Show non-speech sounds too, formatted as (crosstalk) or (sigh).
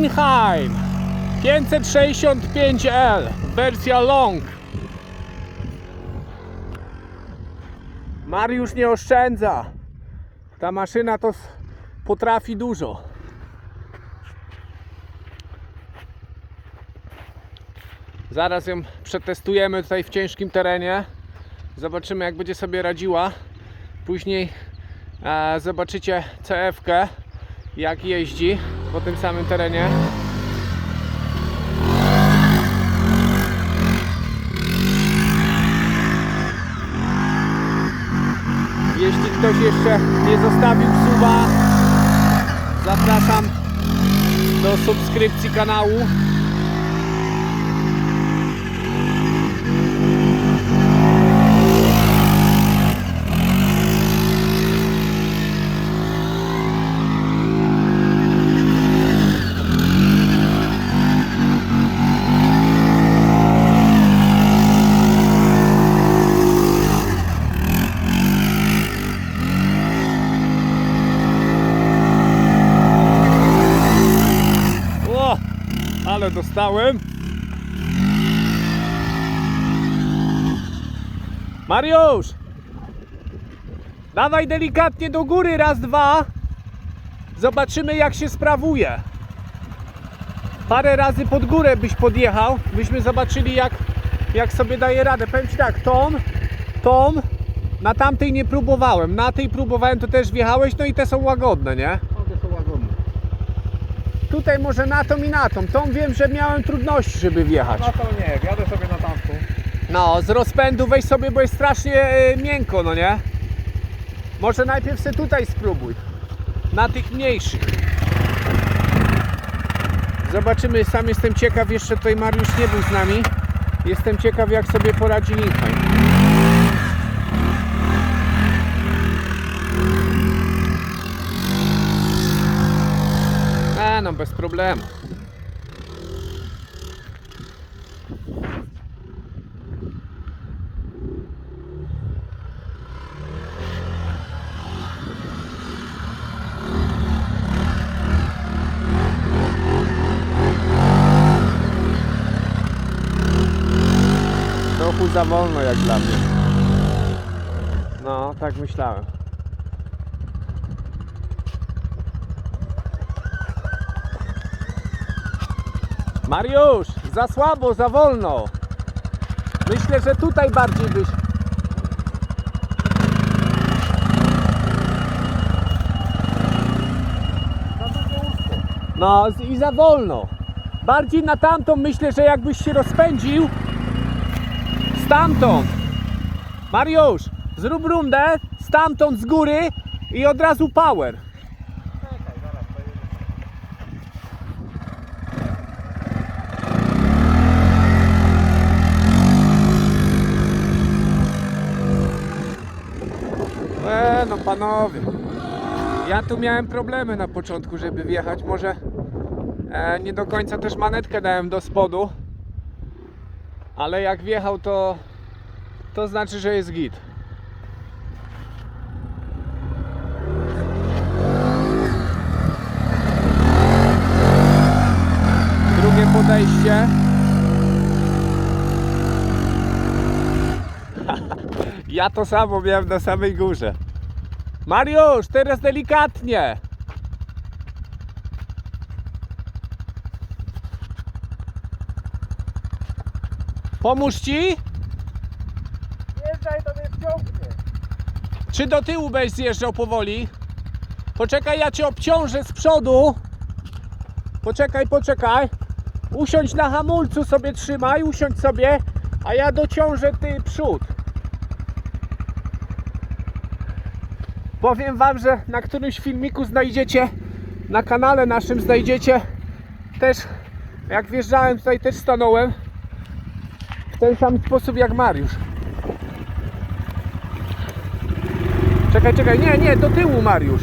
Neheim 565L wersja long Mariusz nie oszczędza ta maszyna to potrafi dużo Zaraz ją przetestujemy tutaj w ciężkim terenie. Zobaczymy jak będzie sobie radziła. Później e, zobaczycie CF-kę jak jeździ po tym samym terenie. Jeśli ktoś jeszcze nie zostawił suba, zapraszam do subskrypcji kanału. Ale dostałem. Mariusz! Dawaj delikatnie do góry, raz, dwa. Zobaczymy jak się sprawuje. Parę razy pod górę byś podjechał, byśmy zobaczyli jak, jak sobie daje radę. Powiem Ci tak, tą, tą, na tamtej nie próbowałem. Na tej próbowałem, to też wjechałeś, no i te są łagodne, nie? Tutaj może na tą i na tą. Tą wiem, że miałem trudności, żeby wjechać. Na to nie, wjadę sobie na tamtą. No, z rozpędu weź sobie, bo jest strasznie e, miękko, no nie? Może najpierw se tutaj spróbuj. Na tych mniejszych. Zobaczymy, sam jestem ciekaw, jeszcze tutaj Mariusz nie był z nami. Jestem ciekaw, jak sobie poradzi Linheim. A, no bez problemu. Trochę za wolno jak dla mnie. No, tak myślałem. Mariusz, za słabo, za wolno. Myślę, że tutaj bardziej byś. No i za wolno. Bardziej na tamtą myślę, że jakbyś się rozpędził. Stamtąd. Mariusz, zrób rundę stamtąd z góry i od razu power. Czekaj, zaraz pojedziemy. E, no panowie. Ja tu miałem problemy na początku, żeby wjechać. Może e, nie do końca też manetkę dałem do spodu. Ale jak wjechał to to znaczy, że jest git. Drugie podejście. (laughs) Ja to samo miałem na samej górze. Mariusz, teraz delikatnie. Pomóż ci? Jeżdżaj, to mnie wciągnie. Czy do tyłu będziesz zjeżdżał powoli? Poczekaj, ja cię obciążę z przodu. Poczekaj, poczekaj. Usiądź na hamulcu sobie trzymaj, usiądź sobie, a ja dociążę ty przód. Powiem wam, że na którymś filmiku znajdziecie, na kanale naszym znajdziecie też, jak wjeżdżałem tutaj też stanąłem w ten sam sposób jak Mariusz. Czekaj, czekaj, nie, nie, do tyłu Mariusz.